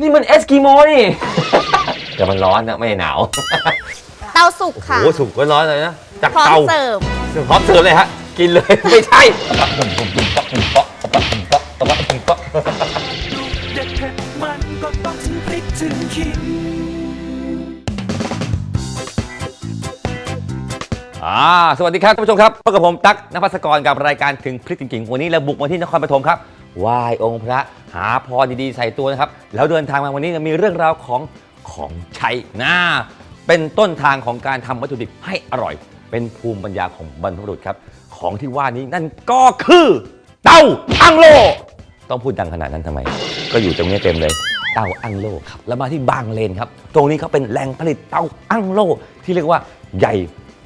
นี่มันเอสกิโมนี่ แต่มันร้อนนะไม่หนาว เตาสุกค่ะโอ้โหสุกก็ร้อนเลยนะจากพร้อมเตาเสิร์ฟพร้อมเสิร์ฟเลยฮะ กินเลย ไม่ใช่เด็ดเผ็ดมันก็ต้องถึงพริกถึงขิง อ่าสวัสดีครับท่านผู้ชมครับพบกับผมตั๊กนภัสกรกับรายการถึงพริกจริงๆวันนี้เราบุกมาที่นครปฐมครับ ไหว้องค์พระหาพรดีๆใส่ตัวนะครับ แล้วเดินทางมาวันนี้มีเรื่องราวของของใช้นะเป็นต้นทางของการทำวัตถุดิบให้อร่อย เป็นภูมิปัญญาของบรรพบุรุษครับ ของที่ว่านี้นั่นก็คือเต้าอังโล ต้องพูดดังขนาดนั้นทำไม ก็อยู่ตรงนี้เต็มเลยเต้าอั้งโลครับแล้วมาที่บางเลนครับ ตรงนี้เขาเป็นแหล่งผลิตเต้าอั้งโล ที่เรียกว่าใหญ่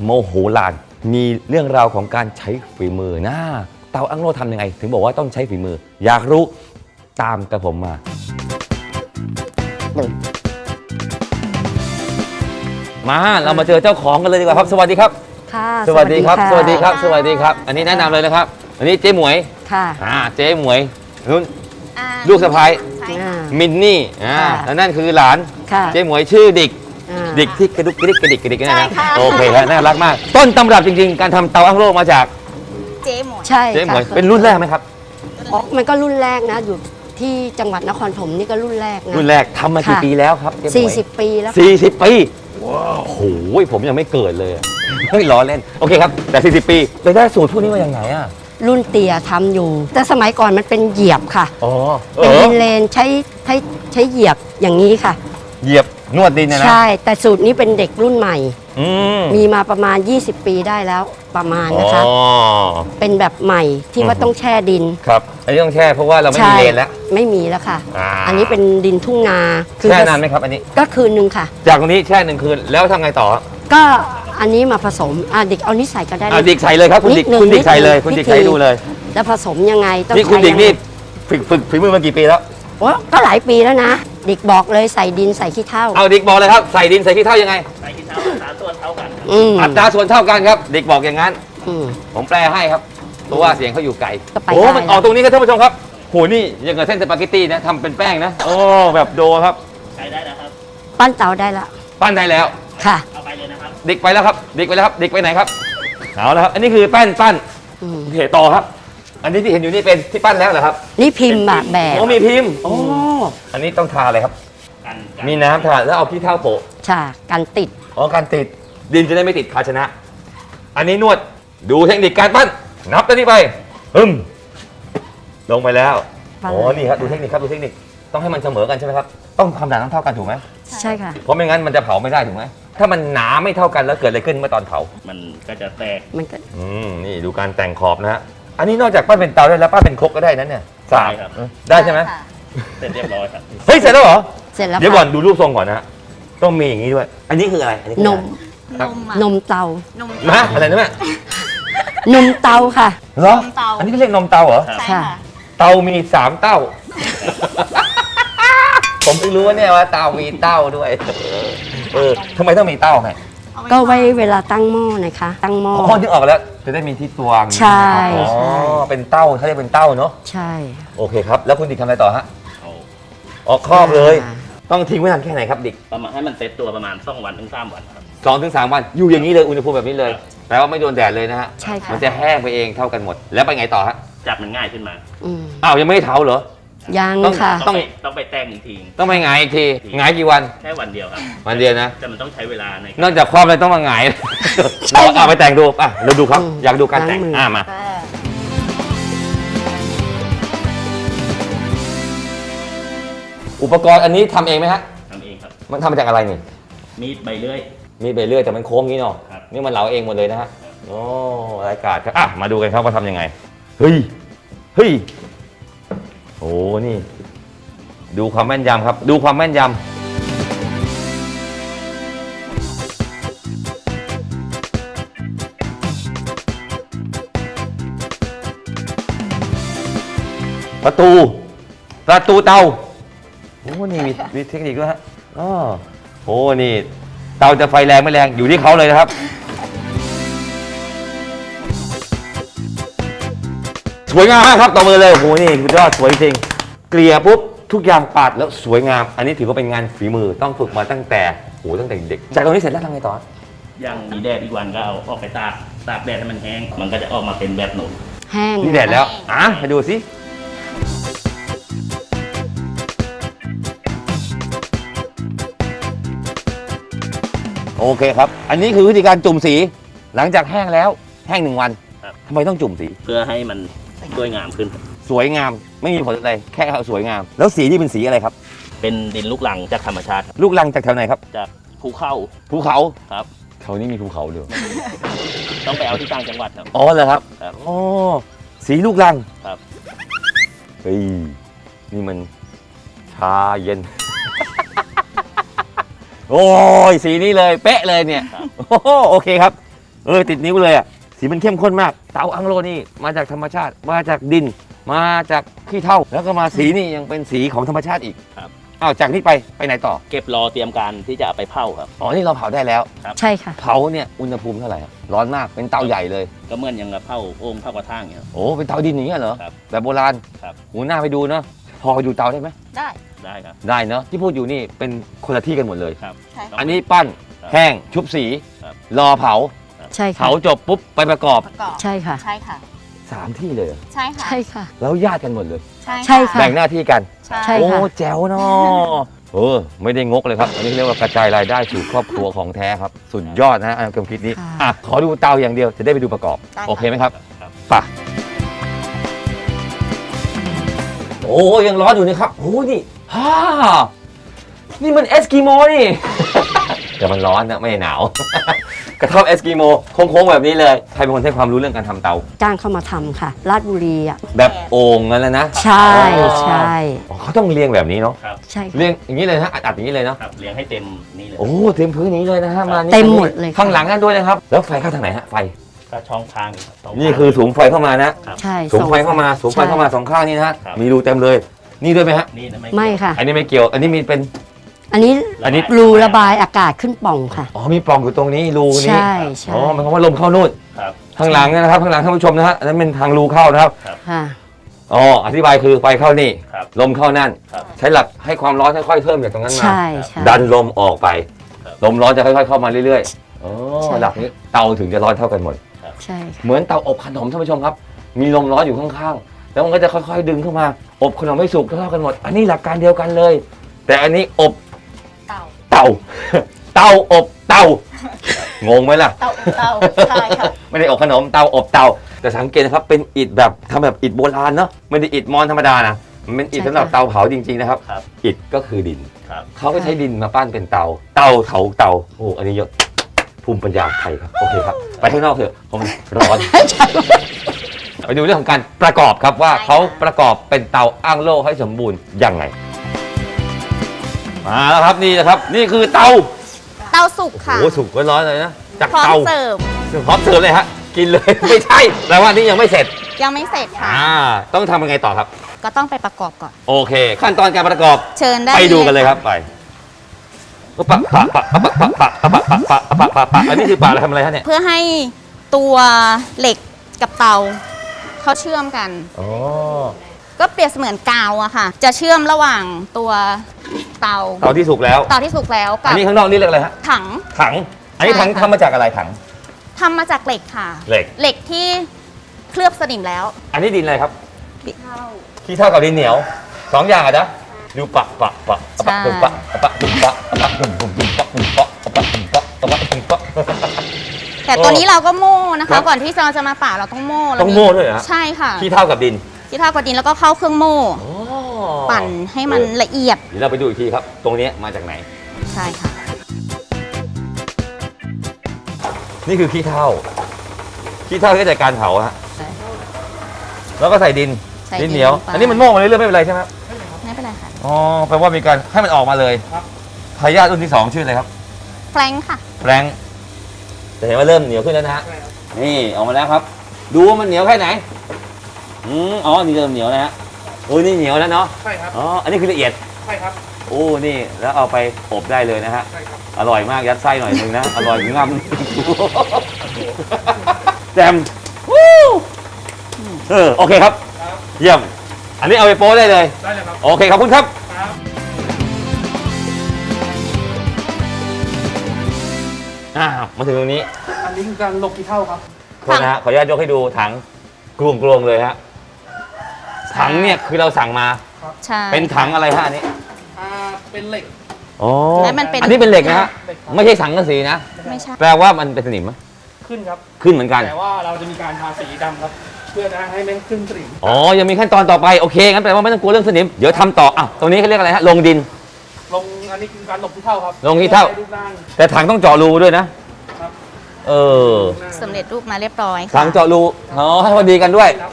โมโหลานมีเรื่องราวของการใช้ฝีมือนะ เต้าอั้งโลทำยังไง ถึงบอกว่าต้องใช้ฝีมือ อยากรู้ตามกระผมมามาเรามาเจอเจ้าของกันเลยดีกว่าครับ สวัสดีครับ ค่ะสวัสดีครับ สวัสดีครับค่ะสวัสดีครับ อันนี้แนะนำเลยนะครับ อันนี้เจ๊หมวยค่ะอ่าเจ๊หมวยนุ่นอ่าลูกสะพ้ายใช่อ่าค่ะมินนี่อ่าค่ะแล้วนั่นคือหลานค่ะเจ๊หมวยชื่อดิกอ่าดิกที่กระดุกกระดิกกระดิกกระดิกนั่นใช่นะค่ะโอเคครับน่ารักมาก ต้นตำรับจริง ๆ การทำเตาอั้งโลมาจาก เจ๊หมวยใช่เจ๊หมวยค่ะเป็นรุ่นแรกไหมครับ อ๋อมันก็รุ่นแรกนะ อยู่ที่จังหวัดนครปฐมนี่ก็รุ่นแรกนะ รุ่นแรกทำมากี่ค่ะ ปีแล้วครับเจ๊หมวย 40 ปีแล้วค่ะสี่สิบปีโอ้โหผมยังไม่เกิดเลยอะเฮ้ยล้อเล่น โอเคครับ แต่ 40 ปีไปได้สูตรพวกนี้มาอย่างไงอะ รุ่นเตี่ยทำอยู่ แต่สมัยก่อนมันเป็นเหยียบค่ะ อ๋อ เอเป็นอดินเลนใช้ใช้ใช้เหยียบอย่างนี้ค่ะ เหยียบนวดดินเนยนะใช่ แต่สูตรนี้เป็นเด็กรุ่นใหม่ อืมมีมาประมาณ 20 ปีได้แล้ว ประมาณนะคะ อ๋อเป็นแบบใหม่ที่ว่าอืมต้องแช่ดิน ครับอันนี้ต้องแช่เพราะว่าเราไม่มีเลนแล้ว ไม่มีแล้วค่ะ อ่า อันนี้เป็นดินทุ่งนาแช่นานไหมครับอันนี้ ก็คืนหนึ่งค่ะ จากตรงนี้แช่หนึ่งคืนแล้วทำไงต่อก็อันนี้มาผสมอะเด็กเอานิสัยก็ได้อะดิกใส่เลยครับคุณดิกนิดหนึ่งคุณดิกใส่เลยนิดหนึ่งคุณดิกพิธี ใส่ให้ดูเลยแล้วผสมยังไงต้องนี่คุณใช้ดิกนี่ยังไงฝึกฝึกฝีมือมากี่ปีแล้ว โอ้ก็หลายปีแล้วนะเด็กบอกเลยใส่ดินใส่ขี้เถ้า เอาดิกบอกเลยครับใส่ดินใส่ขี้เท่ายังไง อืม อัตราส่วนเท่ากันครับ เด็กบอกอย่างนั้น อืม ผมแปลให้ครับเพราะว่าเสียงเขาอยู่ไกลก็ไปโอ้ได้ มันออกตรงนี้ครับท่านผู้ชมครับโหนี่ยังกับเส้นสปาเกตตี้นะทำเป็นแป้งนะโอ้แบบโดครับ ปั้นเตาได้ละปั้นได้แล้ว ค่ะ เด็กไปแล้วครับ เด็กไปแล้วครับ เด็กไปไหนครับเอาแล้วครับ อันนี้คือแป้นปั้นอืม โอเคต่อครับ อันนี้ที่เห็นอยู่นี่เป็นที่ปั้นแล้วเหรอครับนี่พิมพ์แบบแบบโอ้มีพิมพ์โอ้อันนี้ต้องทาอะไรครับ มีน้ำทาแล้วเอาขี้เถ้าโปะใช่กันติด อ๋อการติด ดินจะได้ไม่ติดภาชนะ อันนี้นวดดูเทคนิคการปั้น นับตัวนี้ไปฮึมลงไปแล้วปั้นโอ้นี่ครับดูเทคนิคครับดูเทคนิคต้องให้มันเสมอกันใช่ไหมครับต้องความหนาต้องเท่ากันถูกไหมใช่ค่ะ เพราะไม่งั้นมันจะเผาไม่ได้ถูกไหมถ้ามันหนาไม่เท่ากันแล้วเกิดอะไรขึ้นเมื่อตอนเผามันก็จะแตกมันก็อืมนี่ดูการแต่งขอบนะฮะอันนี้นอกจากป้าเป็นเตาได้แล้วป้าเป็นครกก็ได้นั้นเนี่ยสามได้ครับได้ใช่ไหมค่ะเสร็จเรียบร้อยครับ เฮ้ยเสร็จแล้วเหรอ เสร็จแล้วเดี๋ยวก่อนค่ะดูรูปทรงก่อนนะฮะต้องมีอย่างนี้ด้วย อันนี้คืออะไรอันนี้คือนอะมไร นมอะนมเตานมนะอะไรนะแม่นมเตาค่ะ เหรอนมเตา อันนี้เขาเรียกนมเตาเหรอ ใช่ค่ะค่ะ เตามีสามเต้า ผมเพิ่งรู้ว่าเนี่ยว่าเตามีเต้าด้วย เออทำไมต้องมีเต้าไงเอาก็ไว้เวลาตั้งหม้อนะคะ ตั้งหม้ออ๋อนึกออกแล้ว จะได้มีที่ตวงใช่อ๋อ ใช่ เป็นเต้าเขาเรียกเป็นเต้าเนาะ ใช่ โอเคครับ แล้วคุณดิกทำอะไรต่อฮะเอาอ๋อครอบเลย อ่า ต้องทิ้งไว้นานแค่ไหนครับดิก ประมาณให้มันเซ็ตตัวประมาณสองวันถึงสามวันครับ สองถึงสามวันอยู่อย่างนี้เลยอุณหภูมิแบบนี้เลยแปลว่าไม่โดนแดดเลยนะฮะใช่ค่ะมันจะแห้งไปเองเท่ากันหมด แล้วไปไงต่อฮะจับมันง่ายขึ้นมา อืมอ้าวยังไม่ได้เท้าเหรอ ยังต้อง ค่ะ ต้ต้อองงไปต้องไปแต่งอีกทีต้องไปหงายอีกทีหงายกี่วัน แค่วันเดียวครับวันเดียวนะ แต่มันต้องใช้เวลาในนอกจากความเลยต้องมาหงายใช่เราเอาไปแต่งดูอะเราดูครับอืมอยากดูการแต่งล้างมืออ่ อ่ามาค่ะอุปกรณ์อันนี้ทำเองไหมฮะทำเองครับมันทำมาจากอะไรนี่มีดใบเลื่อย มีใบเลื่อยแต่มันโค้งงี้เนาะครับ นี่มันเหลาเองหมดเลยนะฮะโอ้รายการครับอะมาดูกันครับว่าทำยังไงเฮ้ยเฮ้ยโอ้นี่ ดูความแม่นยำครับ ดูความแม่นยำประตู ประตูเตาโอ้นี่มีมีเทคนิคด้วยฮะอ๋อโอ้นี่ เตาจะไฟแรงไม่แรงอยู่ที่เขาเลยนะครับ สวยงามมากครับต่อมือเลยโอ้โหนี่สุดยอดสวยจริงเกลี่ยปุ๊บทุกอย่างปาดแล้วสวยงาม อันนี้ถือว่าเป็นงานฝีมือต้องฝึกมาตั้งแต่โหตั้งแต่เด็กจากตรงนี้เสร็จแล้วทำไงต่อยังมีแดดอีกวันก็เอาออกไปตากตากแดดให้มันแห้ง มันก็จะออกมาเป็นแบบหนุนแห้งนี่แดดแล้วอะมาดูสิ โอเคครับ อันนี้คือวิธีการจุ่มสีหลังจากแห้งแล้วแห้งหนึ่งวันครับ ทำไมต้องจุ่มสี เพื่อให้มันสวยงามขึ้น สวยงามไม่มีผลอะไรแค่เอาสวยงาม แล้วสีนี่เป็นสีอะไรครับ เป็นดินลูกรังจากธรรมชาติครับลูกลังจากแถวไหนครับจากภูเข้า ภูเขาครับ แถวนี้มีภูเขาด้วยต้องไปเอาที่ต่างจังหวัดครับ อ๋อเหรอครับครับอ๋อสีลูกลังครับ เฮ้ยนี่มันชาเย็น โอ้ยสีนี้เลยเป๊ะเลยเนี่ยครับโอ้โหโอเคครับ เออติดนิ้วเลยอะสีมันเข้มข้นมาก เตาอังโลนี่มาจากธรรมชาติมาจากดิน มาจากขี้เถ้าแล้วก็มาสีนี่ยังเป็นสีของธรรมชาติอีกครับ อ้าวจากนี้ไปไปไหนต่อเก็บรอเตรียมการที่จะเอาไปเผาครับ อ๋อนี่เราเผาได้แล้ว ใช่ค่ะ เผาเนี่ยอุณหภูมิเท่าไหร่อะร้อนมากเป็นเตาใหญ่เลย ก็เหมือนอยังกับเผาโอ่งเผากระทะอย่างเงี้ยครับโอ้เป็นเตาดินอย่างเงี้ยเหรอครับแบบโบราณครับ หูหน้าไปดูเนาะพอไปดูเตาได้ไหมได้ ได้ครับ ได้เนาะที่พูดอยู่นี่เป็นคนละที่กันหมดเลย ครับ ใช่ค่ะ อันนี้ปั้นครับแห้งชุบสี ครับ รอเผาใช่ค่ะ เผาจบปุ๊บไปประกอบประกอบใช่ค่ะ ใช่ค่ะ สามที่เลยเหรอใช่ค่ะ ใช่ค่ะ แล้วญาติกันหมดเลย ใช่ใช่ค่ะ แบ่งหน้าที่กัน ใช่ใช่โอ้ค่ะแจ๋วเนาะเออไม่ได้งกเลยครับ อันนี้เรียกว่ากระจายรายได้สู่ครอบครัวของแท้ครับ สุดยอดนะฮะอันความคิดนี้ค่ะ อะขอดูเตาอย่างเดียวจะได้ไปดูประกอบ ได้ค่ะ โอเคไหมครับครับ ไป่ะโอ้ยังร้อนอยู่นี่ครับโอ้นี่ ฮ่านี่มันเอสกิโมนี่ แต่มันร้อนนะ ไม่หนาว กระท่อมเอสกิโมโค้งๆแบบนี้เลย ใครเป็นคนให้ความรู้เรื่องการทำเตา จ้างเข้ามาทำค่ะ ราชบุรีอะ แบบโอ่งนั่นแหละนะใช่อ๋อใช่อ๋อเขาต้องเรียงแบบนี้เนาะครับใช่ค่ะ เรียงอย่างนี้เลยนะอัดๆอย่างนี้เลยเนาะครับเลี้ยงให้เต็มนี่เลยโอ้เต็มพื้นนี้เลยนะฮะมานี่เต็มหมดเลยค่ะข้างหลังนั่นด้วยนะครับ แล้วไฟเข้าทางไหนฮะไฟ ก็ช่องทางครับสงนี่ทางคือสูงไฟเข้ามานะ ใช่สูงไฟเข้ามาสูงไฟเข้ามาสองข้างนี่นะฮะครับ มีรูเต็มเลย นี่ด้วยไหมฮะ นี่นะไม่ไม่ค่ะ อันนี้ไม่เกี่ยว อันนี้มีเป็น อันนี้อันนี้ รูระบายอากาศขึ้นปล่องค่ะ อ๋อมีปล่องอยู่ตรงนี้รูนี้ ใช่ใช่อ๋อหมายความว่าลมเข้านู่นครับข้างหลังนะครับข้างหลังท่านผู้ชมนะฮะอันนั้นเป็นทางรูเข้านะครับค่ะอ๋ออธิบายคือไฟเข้านี่ครับ ลมเข้านั่น ครับ ใช้หลักให้ความร้อนค่อยๆเพิ่มจากตรงนั้นมา ใช่ใช่ ดันลมออกไป ครับ ลมร้อนจะค่อยๆเข้ามาเรื่อยๆอ๋อใช่ หลักนี้เตาถึงจะร้อนเท่ากันหมด ใช่ค่ะเหมือนเตาอบขนมท่านผู้ชมครับ มีลมร้อนอยู่ข้างๆ แล้วมันก็จะค่อยๆดึงเข้ามา อบขนมให้สุกเท่าๆกันหมด อันนี้หลักการเดียวกันเลย แต่อันนี้อบเต่าเตาเตาอบเตางงไหมล่ะ เต่าเต่าใช่ค่ะ ไม่ได้อบขนมเตาอบเตาแต่สังเกตนะครับเป็นอิฐแบบทำแบบอิฐโบราณเนาะไม่ได้อิฐมอนธรรมดานะมันเป็นอิฐสำหรับเตาเผาจริงๆนะครับ ครับ อิฐก็คือดิน ครับ เขาก็ใช้ดินมาปั้นเป็นเตา เตาเผาเตาโอ้อันนี้ยศภูมิปัญญาไทยครับ โอเคครับ ไปข้างนอกเถอะเพราะมันร้อน ไปดูเรื่องของการประกอบครับว่าใช่ค่ะเขาประกอบเป็นเตาอ้างโล่ให้สมบูรณ์ยังไง มาแล้วครับนี่นะครับ นี่คือเตาเต่าสุกค่ะโอ้สุกร้อนๆเลยนะจากพร้อมเตาเสิร์ฟพร้อมเสิร์ฟเลยฮะกินเลย ไม่ใช่แปลว่านี่ยังไม่เสร็จยังไม่เสร็จค่ะ อ่า ต้องทำยังไงต่อครับ ก็ต้องไปประกอบก่อน โอเค ขั้นตอนการประกอบเชิญได้ไปดูกันเลยครับไปปะปะปะปะปะปะปะปะปะปะปะปะปะอันนี้คือปะอะไรทำอะไรฮะเนี่ยเพื่อให้ตัวเหล็กกับเตา เขาเชื่อมกัน อ๋อ ก็เปรียบเสมือนกาวอะค่ะ จะเชื่อมระหว่างตัวเตาเตาที่สุกแล้ว เตาที่สุกแล้วอักับนนี้ข้างนอกนี่เรียกอะไรฮะ ถัง ถัง อันนี้ถังใช่ค่ะ ทำมาจากอะไรถัง ทำมาจากเหล็กค่ะ เหล็ก เหล็กที่เคลือบสนิมแล้ว อันนี้ดินอะไรครับ ขี้เท่ากับดินเหนียวสองอย่างอะนะดูปะปะปะปะปะปะปะปะปะปะปะปะปะปะปะปะปะปะปะ แต่ตัวนี้เราก็โม่นะครัคะ บก่อนที่เราจะมาป่าเราต้องโม่เราต้องโม่ด้วยเหรอฮะ ใช่ค่ะขี้เท่ากับดินที่เท่ากับดินแล้วก็เข้าเครื่องโม่ ปั่นให้มันละเอียดเดี๋ยวเราไปดูอีกทีครับ ตรงนี้มาจากไหน ใช่ค่ะ นี่คือขี้เท่าขี้เท่าก็จากการเผาฮะใช่แล้วก็ใส่ดินใส่ดินเหนียว ลงไป อันนี้มันโม่มาเรื่อยๆไม่เป็นไรใช่ไหมครับไม่เป็นไรค่ะอ๋อแปลว่ามีการให้มันออกมาเลยทายาทรุ่นที่สองชื่ออะไรครับ แฟรงค์ค่ะ แฟรงค์ จะเห็นว่าเริ่มเหนียวขึ้นแล้วนะฮะ นี่ออกมาแล้วครับ ดูว่ามันเหนียวแค่ไหน อืมอ๋อ นี่เริ่มเหนียวแล้วฮะโอ้ยนี่เหนียวแล้วเนาะ ใช่ครับอ๋อ อันนี้คือละเอียด ใช่ครับโอ้ นี่ แล้วเอาไปอบได้เลยนะฮะ ใช่ครับอร่อยมาก ยัดไส้หน่อยนึงนะ อร่อยงำแจมวู้เออ โอเคครับ ครับเยี่ยม อันนี้เอาไปโป้ได้เลย ได้เลยครับ โอเค ขอบคุณครับ มาถึงตรงนี้อันนี้คือการหลบกี่เท่าครับ โทษนะฮะขออนุญาตยกให้ดูถังกลวงกลวงๆเลยฮะถังเนี่ยคือเราสั่งมาใช่ เป็นถังอะไรฮะอันนี้อ่า เป็นเหล็ก อ๋อและมันเป็น อันนี้เป็นเหล็กนะฮะเหล็กครับ ไม่ใช่สังกะสีนะ ไม่ใช่ แปลว่ามันเป็นสนิมไหมขึ้นครับ ขึ้นเหมือนกัน แต่ว่าเราจะมีการทาสีดำครับ เพื่อจะให้ไม่ขึ้นสนิมอ๋อ ยังมีขั้นตอนต่อไป โอเค งั้นแปลว่าไม่ต้องกลัวเรื่องสนิม เดี๋ยวทำต่ออะตรงนี้เขาเรียกอะไรฮะ ลงดิน ลงอันนี้คือการหลบที่เท่าครับลงที่เท่า พื่อให้รูปร่างแต่ถังต้องเจาะรูด้วยนะครับ เออรูปร่างสำเร็จรูปมาเรียบร้อยถัค่ะงเจาะรูอ๋อให้พอดีกันด้วยครับ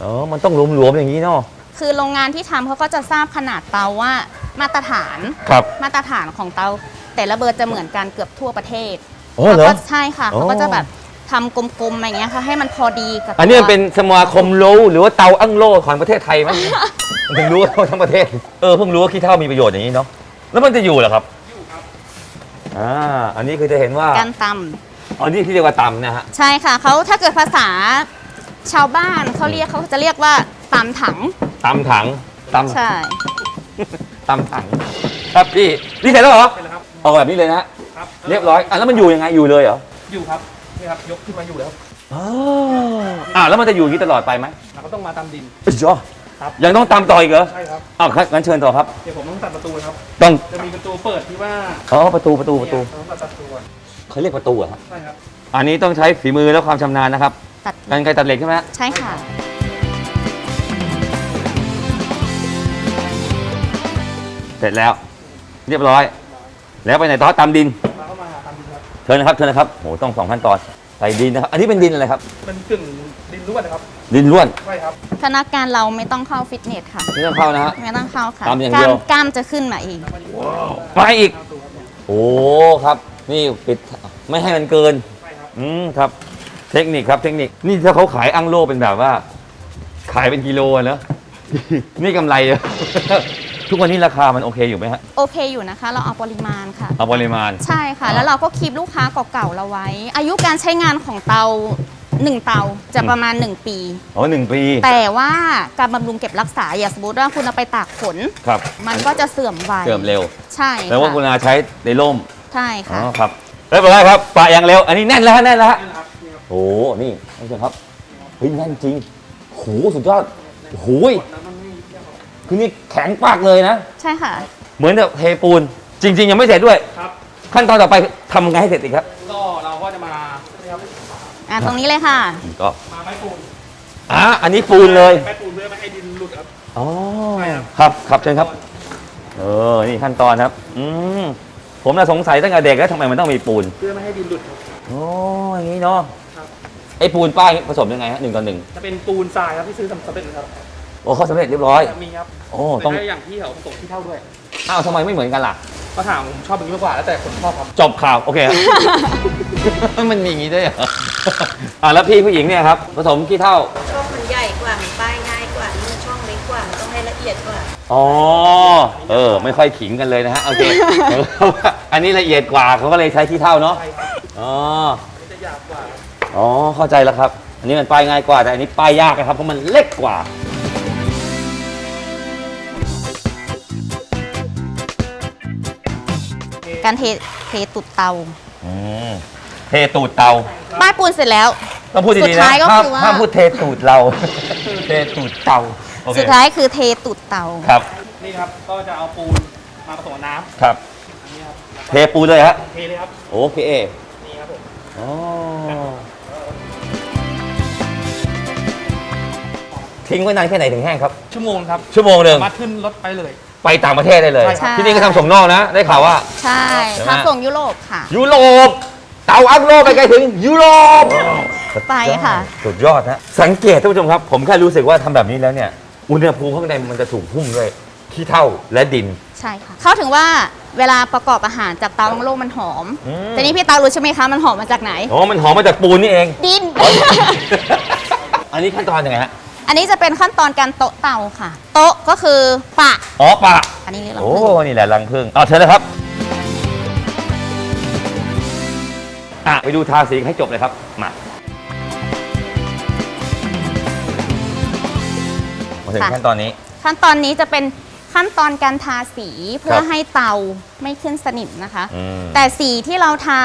อ๋อมันต้องหลวมๆอย่างนี้เนาะ คือโรงงานที่ทำเขาก็จะทราบขนาดเตาว่ามาตรฐานครับมาตรฐานของเตา แต่ละเบอร์จะเหมือนกันเกือบทั่วประเทศโอ้เหรอก็ใช่ค่ะอ๋อเขาก็จะแบบทำกลมๆอะไรเงี้ยค่ะ ให้มันพอดีกับอันนี้มันตัวเป็นสมาคมโลหรือว่าเตาอั้งโลของประเทศไทยไหมมันถึงรู้ว่าทั้งประเทศ เออเพิ่งรู้ว่าขี้เท่ามีประโยชน์อย่างนี้เนาะ แล้วมันจะอยู่เหรอครับ อยู่ครับอ่าอันนี้คือจะเห็นว่าการตอันนี้ที่เรียกว่าตำนะฮะำใช่ค่ะเขาถ้าเกิดภาษาชาวบ้านเขาเรียกเขาจะเรียกว่าตำถังตำถังตำ ใช่ ตำถังครับพี่นี่เสร็จแล้วเหรอเป็นแล้วครับออกแบบนี้เลยนะฮะครับเรียบร้อยอะแล้วมันอยู่ยังไงอยู่เลยเหรออยู่ครับนี่ครับยกขึ้นมาอยู่แล้วอ๋ออ่าแล้วมันจะอยู่อย่างนี้ตลอดไปไหมเราก็ต้องมาตามดินเอ้ยจ้อ ครับ ยังต้องตามต่ออีกเหรอใช่ครับ อ้าวครับงั้นเชิญต่อครับ เดี๋ยวผมต้องตัดประตูครับ ต้องจะมีประตูเปิดที่ว่าอ๋อประตูประตูประตูเนี่ยเราต้องตัดประตูก่อนเขาเรียกประตูเหรอครับ ใช่ครับ อันนี้ต้องใช้ฝีมือและความชำนาญนะครับตัดกันไกรตัดเหล็กใช่ไหมฮะใช่ค่ะ เสร็จแล้ว เรียบร้อย แล้วไปไหนต่อตามดินเราก็มาหาตามดินครับ เชิญนะครับเชิญนะครับโหต้องสองขั้นตอน ใส่ดินนะครับ อันนี้เป็นดินอะไรครับเป็นกึ่งดินล้วนนะครับ ดินล้วนใช่ครับ พนักงานเราไม่ต้องเข้าฟิตเนสค่ะ ไม่ต้องเข้านะฮะ ไม่ต้องเข้าค่ะทำอย่างกเดีล้ายวมกล้ามจะขึ้นมาเองไปอีก โอ้ครับ นี่ปิดไม่ให้มันเกินใช่ครับอืมครับ เทคนิคครับ เทคนิค นี่ถ้าเขาขายอังโลเป็นแบบว่า ขายเป็นกิโลอะเนอะ นี่กำไรอะ ทุกวันนี้ราคามันโอเคอยู่ไหมฮะ โอเคอยู่นะคะ เราเอาปริมาณค่ะ เอาปริมาณ ใช่ค่ะ แล้วเราก็คีบลูกค้าเก่าๆเราไว้ อายุการใช้งานของเตาหนึ่งเตาจะประมาณ 1 ปี อ๋อหนึ่งปี แต่ว่าการบำรุงเก็บรักษาอย่าสมมติว่าคุณเอาไปตากฝนครับ มันก็จะเสื่อมไวเสื่อมเร็ว ใช่แต่ว่าคุณค่ะอาใช้ในร่ม ใช่อ๋อค่ะครับเรียบร้อยครับปะอย่างเร็ว อันนี้แน่นแล้วฮะแน่นแล้วฮะนี่นะครับนี่ครับโอ้โห นี่ท่านผู้ชมครับ เฮ้ยแน่นจริงโหสุดยอดโอ้โหย ครับคือนี่แข็งปากเลยนะ ใช่ค่ะ เหมือนแบบเทปูน จริง ๆ ยังไม่เสร็จด้วย ครับ ขั้นตอนต่อไปทำไงให้เสร็จอีกครับก็เราก็จะมานี่ครับอะตรงนี้เลยค่ะ ก็มาไม้ปูนอะอันนี้ปูนเลยไม้ปูนเพื่อไม่ให้ดินหลุดครับ อ๋อใช่ครับครับครับเชิญครับ เออนี่ขั้นตอนครับ อืมผมน่ะสงสัยตั้งแต่เด็กแล้วทำไมมันต้องมีปูนเพื่อไม่ให้ดินหลุดครับ โอ้อย่างนี้เนาะครับ ไอ้ปูนป้ายผสมยังไงฮะหนึ่งต่อหนึ่งจะเป็นปูนทรายครับที่ซื้อสำเร็จนะครับ โอ้เขาสำเร็จเรียบร้อย มีครับโอ้ต้อง แต่ได้อย่างที่เขาผสมที่เท่าด้วยอ้าวทำไมไม่เหมือนกันล่ะ ก็ถามผมชอบแบบนี้มากกว่าแล้วแต่คนชอบครับจบข่าว โอเคครับมันมีอย่างนี้ด้วยเหรออ่าแล้วพี่ผู้หญิงเนี่ยครับผสมขี้เท่า ช่องมันใหญ่กว่า มันป้ายง่ายกว่า นี่มันช่องเล็กกว่า มันต้องให้ละเอียดกว่า อ๋อ เออ ไม่ค่อยขิงกันเลยนะฮะ โอเค อันนี้ละเอียดกว่าเขาก็เลยใช้ขี้เท่าเนาะ ใช่ครับอ๋อ มันจะหยาบกว่า อ๋อ เข้าใจแล้วครับ อันนี้มันป้ายง่ายกว่า แต่อันนี้ป้ายยากนะครับ เพราะมันเล็กกว่า การเทเทตุดเตาอืมเทตูดเตา ป้ายปูนเสร็จแล้ว ต้องพูดสุดีดๆนะท้ายก็ห้ามคือว่า ห้ามพูดเทตูดเรา เทตูดเตาโอเคสุดท้ายคือเทตุดเตา ครับนี่ครับ ก็จะเอาปูนมาผสมกับน้ครับำอันนี้ครับเทปูเลยฮะ เทเลยครับ โอเคนี่ครับผม อ๋อทิ้งไว้นานแค่ไหนถึงแห้งครับ ชั่วโมงครับชั่วโมงหนึ่งมาขึ้นรถไปเลย ไปต่างประเทศได้เลย ใช่ ที่นี่ก็ทำส่งนอกนะ ได้ข่าวว่า ใช่ใช่ไหมทำส่งยุโรปค่ะ ยุโรป เตาอัพโลไปไกลถึงยุโรปไปค่ะ สุดยอดนะสังเกตท่านผู้ชมครับ ผมแค่รู้สึกว่าทำแบบนี้แล้วเนี่ย อุณหภูมิข้างในมันจะถูกหุ้มด้วยขี้เถ้าและดิน ใช่ค่ะ เข้าถึงว่าเวลาประกอบอาหารจากเตาโลกมันหอม อืม แต่นี่พี่เตารู้ใช่ไหมคะ มันหอมมาจากไหน อ๋อมันหอมมาจากปูนนี่เอง ดิน อันนี้ขั้นตอนยังไงฮะ อันนี้จะเป็นขั้นตอนการโต๊ะเตาค่ะ โต๊ะก็คือปะ อ๋อปะอันนี้เรียกเราโอ้นี่แหละรังผึ้งเอาเชิญเลยครับอะไปดูทาสีให้จบเลยครับมามาถึงขั้นตอนนี้ ขั้นตอนนี้จะเป็นขั้นตอนการทาสีเพื่คอรับให้เตาไม่ขึ้นสนิมนะคะ อืม แต่สีที่เราทา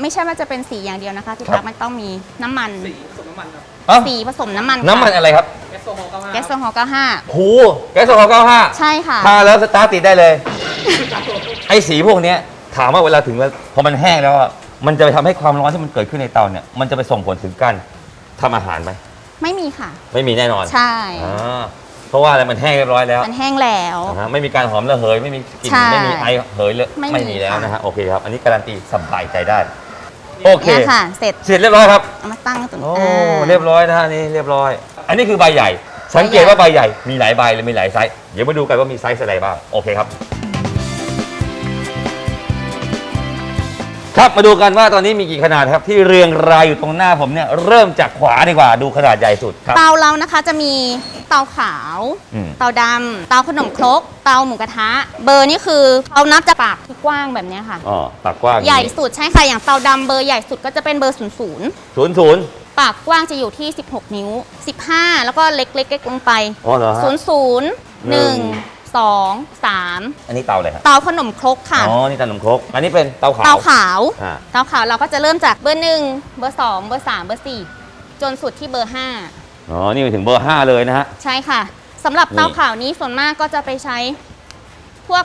ไม่ใช่ว่าจะเป็นสีอย่างเดียวนะคะพี่ครับตั๊กมันต้องมีน้ำมันเอ้าสีผสมน้ำมันค่ะน้ำมันอะไรครับแก๊สโซฮอล์95 โหแก๊สโซฮอล์95ใช่ค่ะ ทาแล้วสตาร์ทติดได้เลย ไอ้สีพวกเนี้ยถามว่าเวลาถึงเวลาพอมันแห้งแล้วอะมันจะไปทำให้ความร้อนที่มันเกิดขึ้นในเตาเนี่ย มันจะไปส่งผลถึงการทำอาหารไหมไม่มีค่ะ ไม่มีแน่นอนใช่ อ่าเพราะว่าอะไรมันแห้งเรียบร้อยแล้วมันแห้งแล้ว นะฮะไม่มีการหอมระเหยไม่มีกลิ่นใช่ไม่มีไอเหยเลยไม่มีไม่มีแล้วค่ะ นะฮะโอเคครับ อันนี้การันตีสบายใจได้ โอเค เนี่ยค่ะ เสร็จเสร็จเรียบร้อยครับ เอามาตั้งตรงโอ้อ่าเรียบร้อยนะฮะนี่เรียบร้อย อันนี้คือใบใหญ่ สังเกตว่าใบใหญ่มีหลายใบเลยมีหลายไซส์เดี๋ยวมาดูกันว่ามีไซส์อะไรบ้างโอเคครับ ครับมาดูกันว่าตอนนี้มีกี่ขนาดครับที่เรียงรายอยู่ตรงหน้าผมเนี่ยเริ่มจากขวาดีกว่าดูขนาดใหญ่สุดครับเตาเรานะคะจะมี เตาขาว อืม เตาดำเตาขนมครก เตาหมูกระทะ เบอร์นี่คือเขานับจากปากที่กว้างแบบเนี้ยค่ะ อ๋อปากกว้างใหญ่สุดใช่ค่ะอย่างเตาดำเบอร์ใหญ่สุดก็จะเป็นเบอร์ 00 ศูนย์ศูนย์ปากกว้างจะอยู่ที่ 16 นิ้ว 15 แล้วก็เล็กๆลงไป อ๋อเหรอฮะ 00 หนึ่ง 1 2 3 อันนี้เตาอะไรครับเตาขนมครกค่ะ อ๋อนี่เตาขนมครกอันนี้เป็นเตาขาวเตาขาว อ่า เตาขาวเราก็จะเริ่มจากเบอร์หนึ่งเบอร์สองเบอร์สามเบอร์สี่จนสุดที่เบอร์ห้า อ๋อ นี่ไปถึงเบอร์ห้าเลยนะฮะ ใช่ค่ะสำหรับนี่ เตาขาวนี้ส่วนมากก็จะไปใช้พวก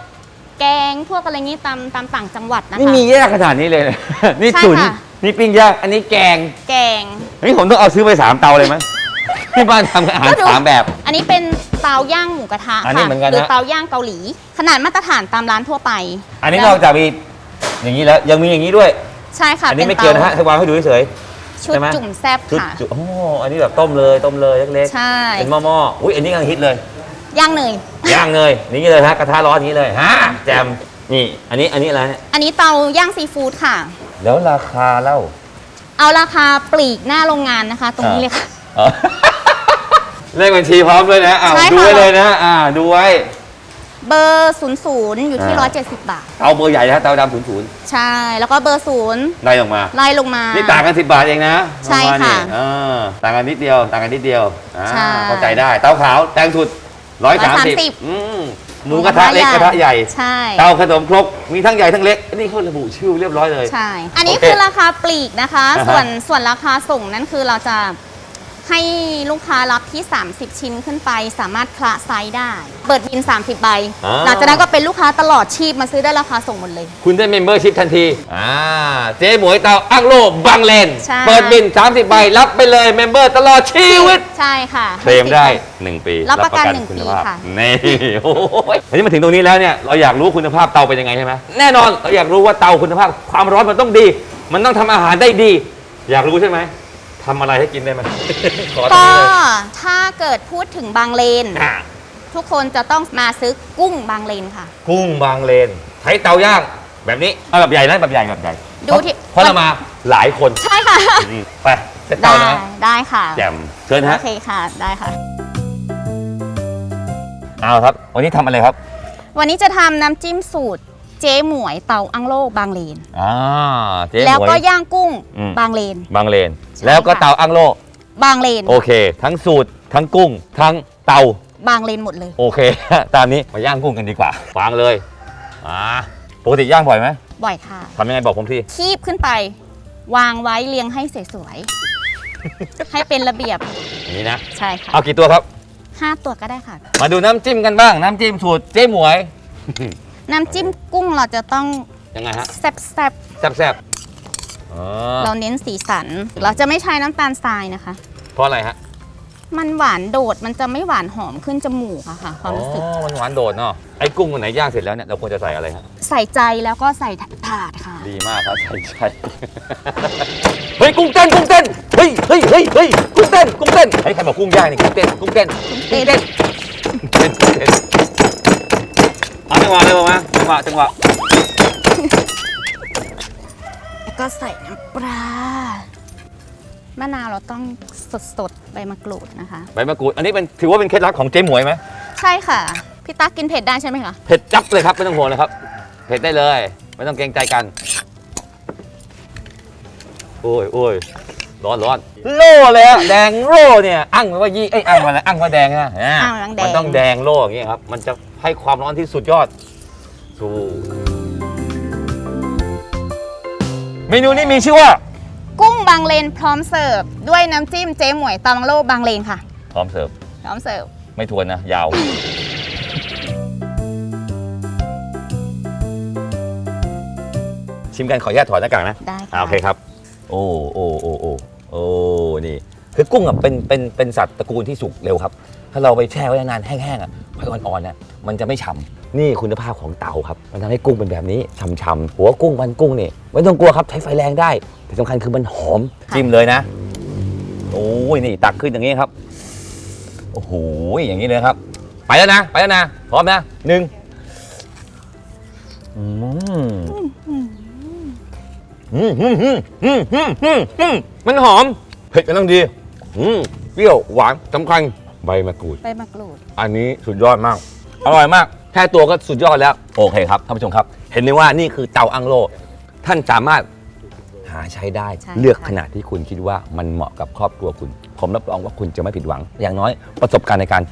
แกงพวกอะไรงี้ตามตามต่างจังหวัดนะคะ นี่มีแยกขนาดนี้เลยนะ นี่ใช่ตุ๋นค่ะ นี่ปิ้งย่างอันนี้แกง แกง นี่ผมต้องเอาซื้อไปสามเตาเลยไหมที่บ้านทำอาหารก็ดู สามแบบ อันนี้เป็นเตาย่างหมูกระทะอันนี้ค่ะเหมือนกันนะหรือเตาย่างเกาหลี ขนาดมาตรฐานตามร้านทั่วไปอันนี้แล้วนอกจากมีอย่างนี้แล้วยังมีอย่างนี้ด้วย ใช่ค่ะอันนี้ป็ไม่เกี่ยวนะฮะตาให้วางให้ดูเฉย ชุดใช่ไหมจุ่มแซ่บๆชุดค่ะ จุโอ้อันนี้แบบต้มเลยต้มเลยเล็กใช่ ๆเป็นหม้อๆอุ้ยอันนี้กำลังฮิตเลย ย่างเนยย่างเลยนี่เลยฮะกระทะร้อนอย่างนี้เลยฮะแจมนี่ อันนี้อันนี้อะไรเนี่ยอันนี้เตาย่างซีฟู้ดค่ะ แล้วราคาเล่า เอาราคาปลีกหน้าโรงงานนะคะ ตรงนี้เลยค่ะอ๋อเลขบัญชีพร้อมด้วยนะอ้าวใช่ค่ะ ดูไว้เลยนะอ่าดูไว้ เบอร์ 00 อยู่ที่ อ่า 170 บาทเตาเบอร์ใหญ่นะฮะเตาดำศูนย์ศูนย์ใช่ แล้วก็เบอร์ 0 ไล่ลงมา ไล่ลงมา นี่ต่างกันสิบบาทเองนะใช่ประมาณค่ะนี้เออต่างกันนิดเดียว ต่างกันนิดเดียวอ่าใช่เข้าใจได้ เตาขาวแตงสุดร้อยสามสิบ130อืมหมูกระทะเล็กกระทะใหญ่ ใช่ เตาขนมครกมีทั้งใหญ่ทั้งเล็ก นี่เขาระบุชื่อเรียบร้อยเลย ใช่ อันนี้โอเคคือราคาปลีกนะคะ อ่าฮะส่วนส่วนราคาส่งนั้นคือเราจะ ให้ลูกค้ารับที่ 30 ชิ้นขึ้นไป สามารถคละไซส์ได้ เปิดบิน 30 ใบ อ่า หลังจากนั้นก็เป็นลูกค้าตลอดชีพมาซื้อได้ราคาส่งหมดเลย คุณได้เมมเบอร์ชิพทันที อ่า เจ๊หมวยเตาอังโลบางเลน ใช่ เปิดบิน 30 ใบ รับไปเลยเมมเบอร์ตลอดชีวิต ใช่ค่ะเคลมได้1ปีรับประกันหนึ่งคุณปีภาพค่ะ นี่ โอ้ยทีนี้มาถึงตรงนี้แล้วเนี่ย เราอยากรู้คุณภาพเตาเป็นยังไงใช่ไหมแน่นอน เราอยากรู้ว่าเตาคุณภาพความร้อนมันต้องดี มันต้องทำอาหารได้ดี อยากรู้ใช่ไหม ทำอะไรให้กินได้ไหม ขอตรงก็นี้เลยถ้าเกิดพูดถึงบางเลน อะทุกคนจะต้องมาซื้อกุ้งบางเลนค่ะ กุ้งบางเลนใช้เตาย่างแบบนี้เอาแบบใหญ่นะแบบใหญ่แบบใหญ่ดูที่ เพราะเรามาหลายคนใช่ค่ะ อืมไปเซตเตาได้นะได้ค่ะแจ่มเชิญฮะโอเคค่ะได้ค่ะ เอาครับ วันนี้ทำอะไรครับ วันนี้จะทำน้ำจิ้มสูตรเจ๊หมวยเตาอังโลบางเลน อ่าเจ๊หมวยแล้วก็ย่างกุ้งอืมบางเลน บางเลน ใช่แล้วก็ค่ะ เตาอังโล บางเลน โอเค ทั้งสูตร ทั้งกุ้ง ทั้งเตา บางเลนหมดเลย โอเค ตามนี้มาย่างกุ้งกันดีกว่า วางเลยอ่าปกติย่างบ่อยไหมบ่อยค่ะ ทำยังไงบอกผมทีคีบขึ้นไป วางไว้เรียงให้สวยๆ ให้เป็นระเบียบอย่างนี้นะ ใช่ค่ะเอากี่ตัวครับ ห้าตัวก็ได้ค่ะ มาดูน้ำจิ้มกันบ้าง น้ำจิ้มสูตรเจ๊หมวย น้ำจิ้มกุ้งเราจะต้องยังไงฮะแซ่บแซ่บๆอ๋อๆเราเน้นสีสัน เราจะไม่ใช้น้ำตาลทรายนะคะ เพราะอะไรฮะมันหวานโดดมันจะไม่หวานหอมขึ้นจมูกอะค่ะ ความรู้สึก อ๋อมันหวานโดดเนาะไอ้กุ้งตัวไหนย่างเสร็จแล้วเนี่ยเราควรจะใส่อะไรฮะ ใส่ใจแล้วก็ใส่ถาดค่ะ ดีมากครับใช่ใช่เฮ้ยกุ้งเต้นกุ้งเต้นเฮ้ยเฮ้ยเฮ้ยเฮ้ยกุ้งเต้นกุ้งเต้นเฮ้ยใครบอกกุ้งย่างนี่กุ้งเต้นกุ้งเต้นกุ้งเต้นเต้นกุ้งเต้น เอาจังหวะเลยบอกมาจังหวะจังหวะแล้วก็ใส่น้ำปลามะนาวเราต้องสดๆใบมะกรูดนะคะ ใบมะกรูดอันนี้เป็นถือว่าเป็นเคล็ดลับของเจ๊หมวยไหมใช่ค่ะพี่ตั๊กกินเผ็ดได้ใช่ไหมคะเผ็ดจับเลยครับไม่ต้องห่วงนะครับเผ็ดได้เลย ไม่ต้องเกรงใจกันโอ้ยโอ้ยร้อนร้อนโล่เลยอะแดงโล่เนี่ยอั้งไว้ว่ายี่เอ้ยอั้งมาแล้วอั้งว่าแดงนะอ่าอั้งว่าแดง มันต้องแดงโล่อย่างเงี้ยครับมันจะผ ให้ความร้อนที่สุดยอด สู้ เมนูนี้มีชื่อว่า กุ้งบางเลนพร้อมเสิร์ฟด้วยน้ำจิ้มเจ๊หมวยตามังโลบางเลนค่ะ พร้อมเสิร์ฟ พร้อมเสิร์ฟ ไม่ทวนนะ ยาว ชิมกันขออนุญาตถอดหน้ากากนะได้อ่าค่ะ โอเคครับ โอ้โอ้โอ้โอ้โอ้นี่ คือกุ้งอะเป็นเป็นเป็นสัตว์ตระกูลที่สุกเร็วครับ ถ้าเราไปแช่ไว้นานแห้งๆอะไฟอ่อนๆนะมันจะไม่ฉ่ำนี่คุณภาพของเตาครับ มันทำให้กุ้งเป็นแบบนี้ฉ่ำๆหัวกุ้งมันกุ้งนี่ไม่ต้องกลัวครับใช้ไฟแรงได้ แต่สำคัญคือมันหอมจิ้มเลยนะ โอ้ยนี่ตักขึ้นอย่างนี้ครับ โอ้โหอย่างนี้เลยครับ ไปแล้วนะ ไปแล้วนะพร้อมนะหนึ่งมันหอมเผ็ดกำลังดี อืมเปรี้ยวหวานสำคัญใบมะกรูด ใบมะกรูด อันนี้สุดยอดมาก อร่อยมาก แค่ตัวก็สุดยอดแล้ว โอเคครับท่านผู้ชมครับ เห็นไหมว่านี่คือเตาอังโล ท่านสามารถหาใช้ได้ ใช่เลือกค่ะ ขนาดที่คุณคิดว่ามันเหมาะกับครอบครัวคุณ ผมรับรองว่าคุณจะไม่ผิดหวัง อย่างน้อยประสบการณ์ในการ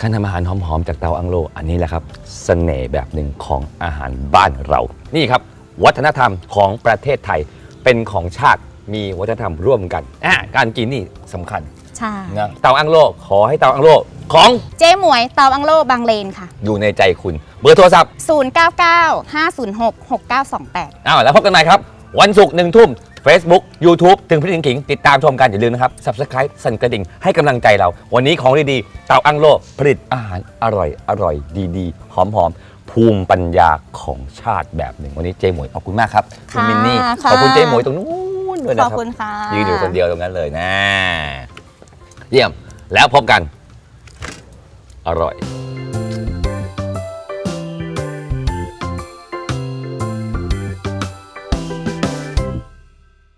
การทำอาหารหอมๆจากเตาอังโล อันนี้แหละครับเสน่ห์แบบหนึ่งของอาหารบ้านเรา นี่ครับ วัฒนธรรมของประเทศไทยเป็นของชาติ มีวัฒนธรรมร่วมกันอะการกินนี่สำคัญใช่นะเตาอังโลขอให้เตาอังโลของเจ๊หมวยเตาอังโลบางเลนค่ะ อยู่ในใจคุณ เบอร์โทรศัพท์ 099 506 6928 อ้าวแล้วพบกันใหม่ครับ วันศุกร์หนึ่งทุ่ม Facebook YouTube ถึงพี่ถิงขิง ติดตามชมกันอย่าลืมนะครับ Subscribe สั่นกระดิ่งให้กำลังใจเรา วันนี้ของดีๆ เตาอังโลผลิตอาหารอร่อยอร่อยดีๆ หอมๆ ภูมิปัญญาของชาติแบบหนึ่ง วันนี้เจหมวยขอบคุณมากครับคุณค่ะมินนี่ค่ะขอบคุณเจหมวยตรงนู้น ด้วยขนะอบครับคุณค่ะยืนอยู่คนเดียวตรงนั้นเลยนะเยี่ยมแล้วพบกัน อร่อย